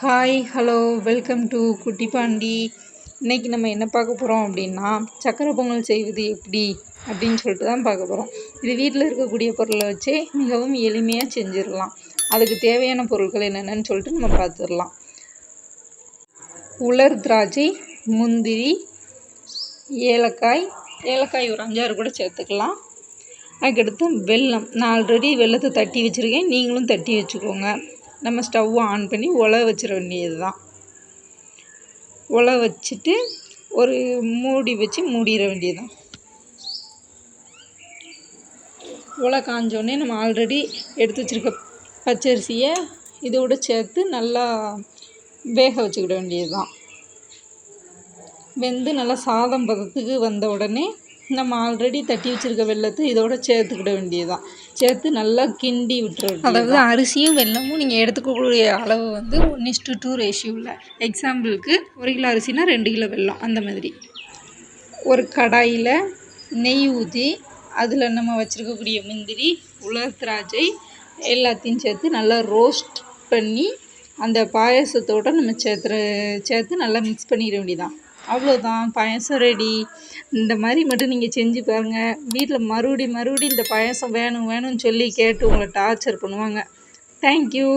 Hi hello welcome to குட்டி பாண்டி இன்றைக்கி நம்ம என்ன பார்க்க போகிறோம் அப்படின்னா சக்கரை பொங்கல் செய்வது எப்படி அப்படின்னு சொல்லிட்டு தான் பார்க்க போகிறோம் இது வீட்டில் இருக்கக்கூடிய பொருளை வச்சே மிகவும் எளிமையாக செஞ்சிடலாம். அதுக்கு தேவையான பொருட்கள் என்னென்னு சொல்லிட்டு நம்ம பார்த்துடலாம். உலர் திராட்சை முந்திரி ஏலக்காய் ஏலக்காய் ஒரு அஞ்சாறு கூட சேர்த்துக்கலாம். அதுக்கடுத்து வெல்லம். நான் ஆல்ரெடி வெள்ளத்தை தட்டி வச்சுருக்கேன். நீங்களும் தட்டி வச்சுக்கோங்க. நம்ம ஸ்டவ்வை ஆன் பண்ணி உல வச்சிட வேண்டியது தான் உல வச்சுட்டு ஒரு மூடி வச்சு மூடிட வேண்டியது தான் உலை காஞ்சோடனே நம்ம ஆல்ரெடி எடுத்து வச்சுருக்க பச்சரிசியை இதோட சேர்த்து நல்லா வேக வச்சுக்கிட வேண்டியது தான் வெந்து நல்லா சாதம் பதத்துக்கு வந்த உடனே நம்ம ஆல்ரெடி தட்டி வச்சுருக்க வெள்ளத்தை இதோட சேர்த்துக்கிட வேண்டியதுதான். சேர்த்து நல்லா கிண்டி விட்டுற அதாவது அரிசியும் வெள்ளமும் நீங்கள் எடுத்துக்கக்கூடிய அளவு வந்து ஒன் இஸ்டு டூ ரேஷியோவில் எக்ஸாம்பிளுக்கு ஒரு கிலோ அரிசினா ரெண்டு கிலோ வெல்லம் அந்த மாதிரி. ஒரு கடாயில் நெய் ஊற்றி அதில் நம்ம வச்சுருக்கக்கூடிய முந்திரி உலர் திராட்சை எல்லாத்தையும் சேர்த்து நல்லா ரோஸ்ட் பண்ணி அந்த பாயசத்தோடு நம்ம சேர்த்துற சேர்த்து நல்லா மிக்ஸ் பண்ணிட வேண்டியதான் அவ்வளோதான் பாயசம் ரெடி இந்த மாதிரி மட்டும் நீங்கள் செஞ்சு பாருங்கள் வீட்டில் மறுபடி மறுபடி இந்த பாயசம் வேணும் வேணும்னு சொல்லி கேட்டு உங்களை டார்ச்சர் பண்ணுவாங்க. தேங்க்யூ